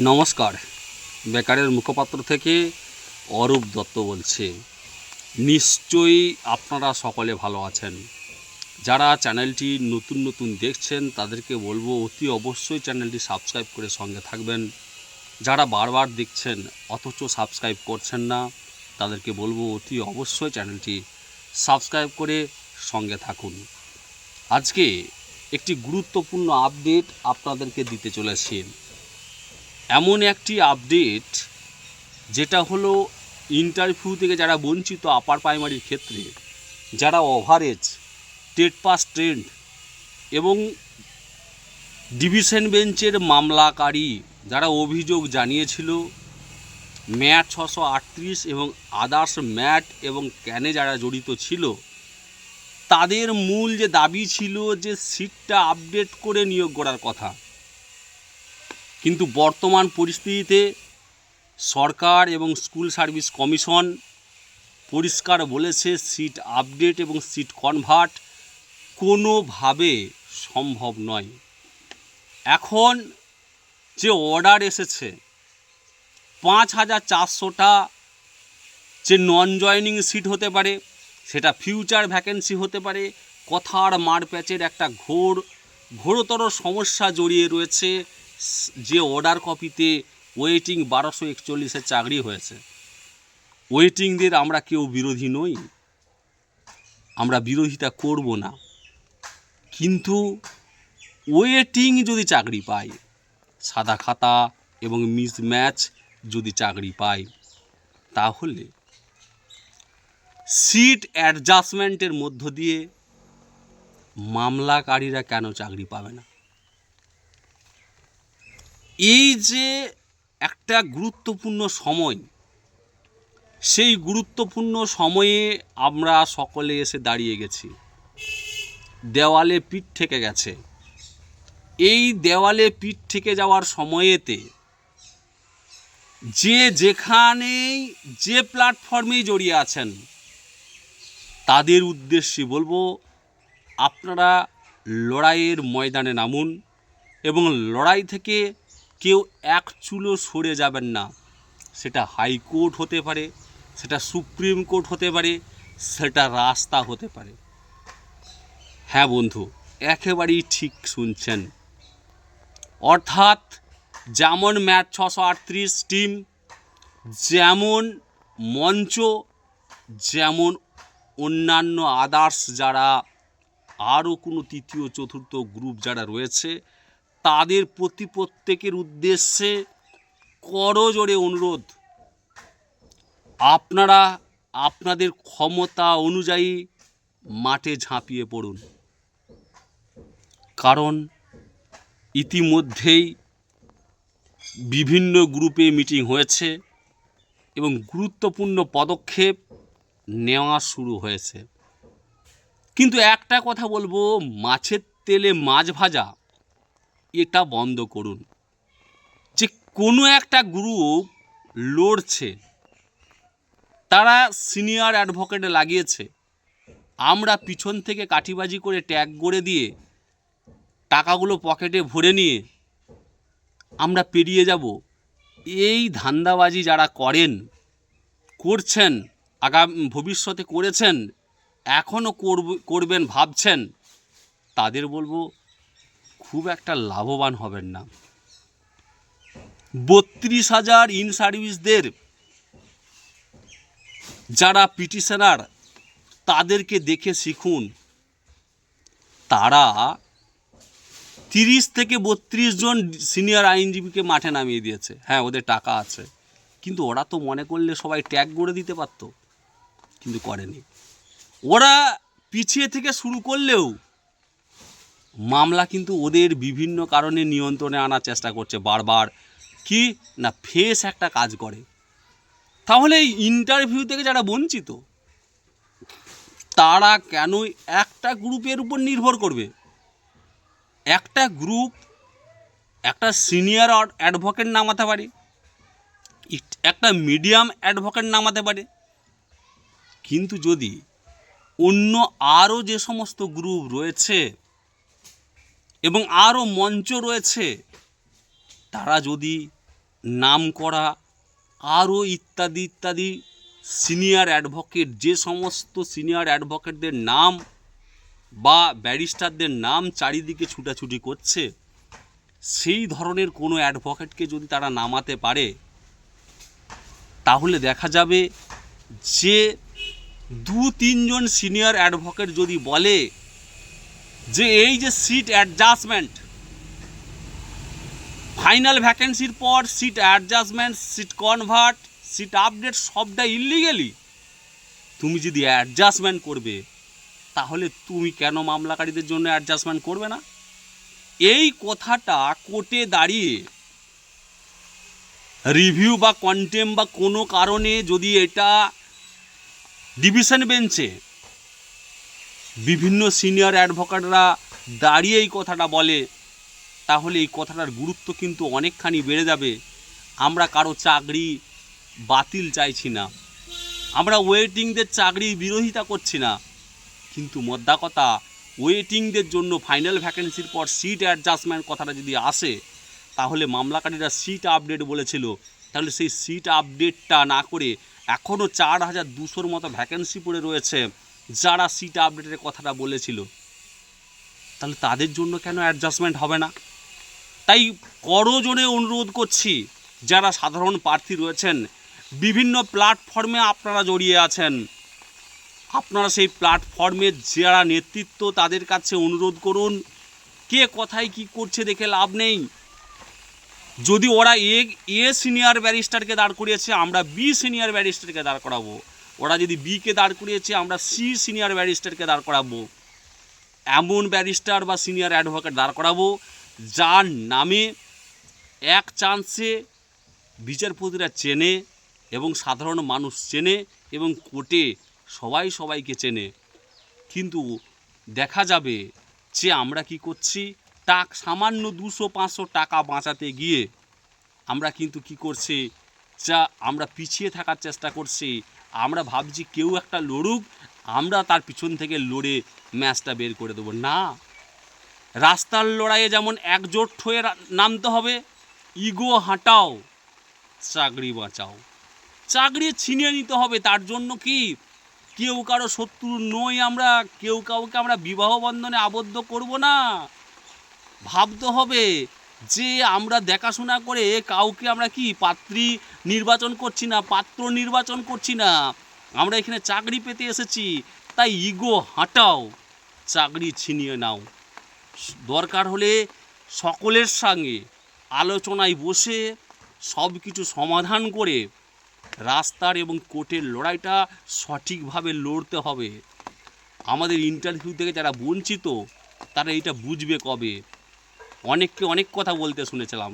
নমস্কার। বেকারের মুখপাত্র থেকে অরূপ দত্ত বলছে। নিশ্চয়ই আপনারা সকলে ভালো আছেন। যারা চ্যানেলটি নতুন নতুন দেখছেন, তাদেরকে বলব অতি অবশ্যই চ্যানেলটি সাবস্ক্রাইব করে সঙ্গে থাকবেন। যারা বারবার দেখছেন, অথচ সাবস্ক্রাইব করছেন না, তাদেরকে বলব অতি অবশ্যই চ্যানেলটি সাবস্ক্রাইব করে সঙ্গে থাকুন। আজকে একটি গুরুত্বপূর্ণ আপডেট আপনাদেরকে দিতে চলেছি। এমন একটি আপডেট যেটা হলো ইন্টারভিউ থেকে যারা বঞ্চিত আপার প্রাইমারির ক্ষেত্রে, যারা ওভারেজ টেট পাস ট্রেন্ড এবং ডিভিশন বেঞ্চের মামলাকারী যারা অভিযোগ জানিয়েছিল ম্যাট ছশো আটত্রিশ এবং আদার্স ম্যাট এবং ক্যানে যারা জড়িত ছিল, তাদের মূল যে দাবি ছিল যে সিটটা আপডেট করে নিয়োগ করার কথা। কিন্তু বর্তমান পরিস্থিতিতে সরকার এবং স্কুল সার্ভিস কমিশন পরিষ্কার বলেছে, সিট আপডেট এবং সিট কনভার্ট কোনোভাবে সম্ভব নয়। এখন যে অর্ডার এসেছে, পাঁচ হাজার চারশোটা যে নন জয়নিং সিট হতে পারে, সেটা ফিউচার ভ্যাকেন্সি হতে পারে, কথার মারপ্যাচের একটা ঘোর, ঘোরতর সমস্যা জড়িয়ে রয়েছে যে অর্ডার কপিতে ওয়েটিং বারোশো একচল্লিশের চাকরি হয়েছে ওয়েটিংদের আমরা কেউ বিরোধী নই, আমরা বিরোধিতা করব না। কিন্তু ওয়েটিং যদি চাকরি পায়, সাদা খাতা এবং মিসম্যাচ যদি চাকরি পায়, তাহলে সিট অ্যাডজাস্টমেন্টের মধ্য দিয়ে মামলাকারীরা কেন চাকরি পাবে না? এই যে একটা গুরুত্বপূর্ণ সময়, সেই গুরুত্বপূর্ণ সময়ে আমরা সকলে এসে দাঁড়িয়ে গেছি। দেওয়ালে পিঠ থেকে গেছে। এই দেওয়ালে পিঠ থেকে যাওয়ার সময়েতে যে যেখানেই যে প্ল্যাটফর্মেই জড়িয়ে আছেন, তাদের উদ্দেশ্যে বলব, আপনারা লড়াইয়ের ময়দানে নামুন এবং লড়াই থেকে কেউ এক চুলো সরে যাবেন না। সেটা হাইকোর্ট হতে পারে, সেটা সুপ্রিম কোর্ট হতে পারে, সেটা রাস্তা হতে পারে। হ্যাঁ বন্ধু, একেবারেই ঠিক শুনছেন। অর্থাৎ যেমন ম্যাচ ছশো আটত্রিশ টিম, যেমন মঞ্চ, যেমন অন্যান্য আদার্স যারা, আরও কোনো তৃতীয়, চতুর্থ গ্রুপ যারা রয়েছে তাদের প্রতি প্রত্যেকের উদ্দেশ্যে করজোড়ে অনুরোধ। আপনারা আপনাদের ক্ষমতা অনুযায়ী মাঠে ঝাঁপিয়ে পড়ুন। কারণ ইতিমধ্যেই বিভিন্ন গ্রুপে মিটিং হয়েছে এবং গুরুত্বপূর্ণ পদক্ষেপ নেওয়া শুরু হয়েছে। কিন্তু একটা কথা বলব, মাছের তেলে মাছ ভাজা এটা বন্ধ করুন। যে কোনো একটা গ্রুপ লড়ছে। তারা সিনিয়র অ্যাডভোকেটে লাগিয়েছে। আমরা পিছন থেকে কাঠিবাজি করে ট্যাগ করে দিয়ে টাকাগুলো পকেটে ভরে নিয়ে আমরা পেরিয়ে যাব। এই ধান্দাবাজি যারা করেন, করছেন, আগাম, ভবিষ্যতে করেছেন এখনও করব, করবেন, ভাবছেন, তাদের বলব খুব একটা লাভবান হবেন না। বত্রিশ হাজার ইন সার্ভিসদের যারা পিটিশনার, তাদেরকে দেখে শিখুন। তারা তিরিশ থেকে বত্রিশ জন সিনিয়র আইনজীবীকে মাঠে নামিয়ে দিয়েছে। হ্যাঁ ওদের টাকা আছে। কিন্তু ওরা তো মনে করলে সবাই ট্যাগ করে দিতে পারত, কিন্তু করেনি। ওরা পিছিয়ে থেকে শুরু করলেও মামলা কিন্তু ওদের বিভিন্ন কারণে নিয়ন্ত্রণে আনার চেষ্টা করছে বারবার। কি? না, ফেস একটা কাজ করে। তাহলে এই ইন্টারভিউ থেকে যারা বঞ্চিত, তারা কেন একটা গ্রুপের উপর নির্ভর করবে? একটা গ্রুপ, একটা সিনিয়র অ্যাডভোকেট নামাতে পারে একটা মিডিয়াম অ্যাডভোকেট নামাতে পারে। কিন্তু যদি অন্য আরও যে সমস্ত গ্রুপ রয়েছে এবং আরও মঞ্চ রয়েছে। তারা যদি নাম করা আরও ইত্যাদি ইত্যাদি সিনিয়র অ্যাডভোকেট, যে সমস্ত সিনিয়র অ্যাডভোকেটদের নাম বা ব্যারিস্টারদের নাম চারিদিকে ছুটাছুটি করছে, সেই ধরনের কোনো অ্যাডভোকেটকে যদি তারা নামাতে পারে, তাহলে দেখা যাবে যে দু তিনজন সিনিয়র অ্যাডভোকেট যদি বলে যে এই যে সিট অ্যাডজাস্টমেন্ট ফাইনাল ভ্যাকেন্সির পর seat adjustment seat convert seat update সবটা ইলিগেলি তুমি যদি অ্যাডজাস্টমেন্ট করবে, তাহলে তুমি কেন মামলাকারীদের জন্য অ্যাডজাস্টমেন্ট করবে না? এই কথাটা কোর্টে দাঁড়িয়ে রিভিউ বা কন্টেম বা কোনো কারণে যদি এটা ডিভিশন বেঞ্চে বিভিন্ন সিনিয়র অ্যাডভোকেটরা দাঁড়িয়ে এই কথাটা বলে, তাহলে এই কথাটার গুরুত্ব কিন্তু অনেকখানি বেড়ে যাবে। আমরা কারও চাকরি বাতিল চাইছি না। আমরা ওয়েটিংদের চাকরির বিরোধিতা করছি না। কিন্তু মোদ্দা কথা ওয়েটিংদের জন্য ফাইনাল ভ্যাকেন্সির পর সিট অ্যাডজাস্টমেন্ট কথাটা যদি আসে, তাহলে মামলাকারীরা সিট আপডেট বলেছিল। তাহলে সেই সিট আপডেটটা না করে এখনও চার হাজার দুশোর মতো ভ্যাকেন্সি পড়ে রয়েছে। যারা সিট আপডেটের কথাটা বলেছিল, তাহলে তাদের জন্য কেন অ্যাডজাস্টমেন্ট হবে না? তাই করজোরে অনুরোধ করছি, যারা সাধারণ প্রার্থী রয়েছেন, বিভিন্ন প্ল্যাটফর্মে আপনারা জড়িয়ে আছেন, আপনারা সেই প্ল্যাটফর্মের যারা নেতৃত্ব, তাদের কাছে অনুরোধ করুন, কে কোথায় কি করছে দেখে লাভ নেই। যদি ওরা এ এ সিনিয়র ব্যারিস্টারকে দাঁড় করিয়েছে, আমরা বি সিনিয়র ব্যারিস্টারকে দাঁড় করাবো। ওরা যদি বিকে দাঁড় করিয়েছে, আমরা সি সিনিয়র ব্যারিস্টারকে দাঁড় করাবো। এমন ব্যারিস্টার বা সিনিয়র অ্যাডভোকেট দাঁড় করাবো, যার নামে এক চান্সে বিচারপতিরা চেনে এবং সাধারণ মানুষ চেনে এবং কোর্টে সবাই সবাইকে চেনে। কিন্তু দেখা যাবে যে আমরা কি করছি, টাক সামান্য দুশো, পাঁচশো টাকা বাঁচাতে গিয়ে আমরা কিন্তু কি করছি, যা আমরা পিছিয়ে থাকার চেষ্টা করছি আমরা ভাবছি কেউ একটা লড়ুক, আমরা তার পিছন থেকে লড়ে ম্যাচটা বের করে দেবো। না, রাস্তার লড়াইয়ে যেমন একজোট হয়ে নামতে হবে, ইগো হাঁটাও, চাকরি বাঁচাও। চাকরি ছিনিয়ে নিতে হবে, তার জন্য কি? কেউ কারও শত্রু নই আমরা, কেউ কাউকে আমরা বিবাহ বন্ধনে আবদ্ধ করব না। ভাবতে হবে যে আমরা দেখাশোনা করে কাউকে আমরা কি পাত্রী নির্বাচন করছি না, পাত্র নির্বাচন করছি না? আমরা এখানে চাকরি পেতে এসেছি, তাই ইগো হাঁটাও, চাকরি ছিনিয়ে নাও। দরকার হলে সকলের সঙ্গে আলোচনায় বসে সব কিছু সমাধান করে রাস্তার এবং কোর্টের লড়াইটা সঠিকভাবে লড়তে হবে। আমাদের ইন্টারভিউ থেকে যারা বঞ্চিত, তারা এটা বুঝবে কবে? অনেককে অনেক কথা বলতে শুনেছিলাম।